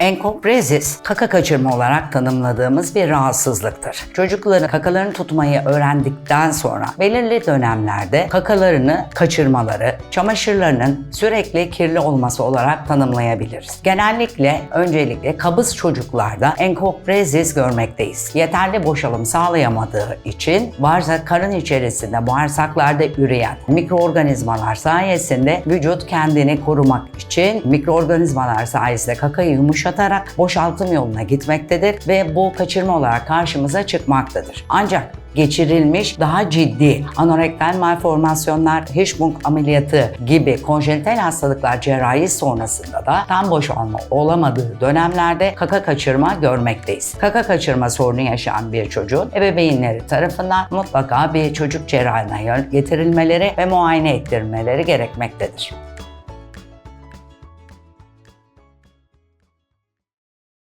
Enkoprezis, kaka kaçırma olarak tanımladığımız bir rahatsızlıktır. Çocukların kakalarını tutmayı öğrendikten sonra belirli dönemlerde kakalarını kaçırmaları, çamaşırlarının sürekli kirli olması olarak tanımlayabiliriz. Genellikle öncelikle kabız çocuklarda enkoprezis görmekteyiz. Yeterli boşalım sağlayamadığı için bağırsak karın içerisinde bağırsaklarda üreyen mikroorganizmalar sayesinde vücut kendini korumak için mikroorganizmalar sayesinde kakayı yumuşatarak boşaltım yoluna gitmektedir ve bu kaçırma olarak karşımıza çıkmaktadır. Ancak geçirilmiş daha ciddi anorektal malformasyonlar, Hirschsprung ameliyatı gibi konjenital hastalıklar cerrahi sonrasında da tam boşalma olamadığı dönemlerde kaka kaçırma görmekteyiz. Kaka kaçırma sorunu yaşayan bir çocuğun ebeveynleri tarafından mutlaka bir çocuk cerrahine yön- getirilmeleri ve muayene ettirilmeleri gerekmektedir.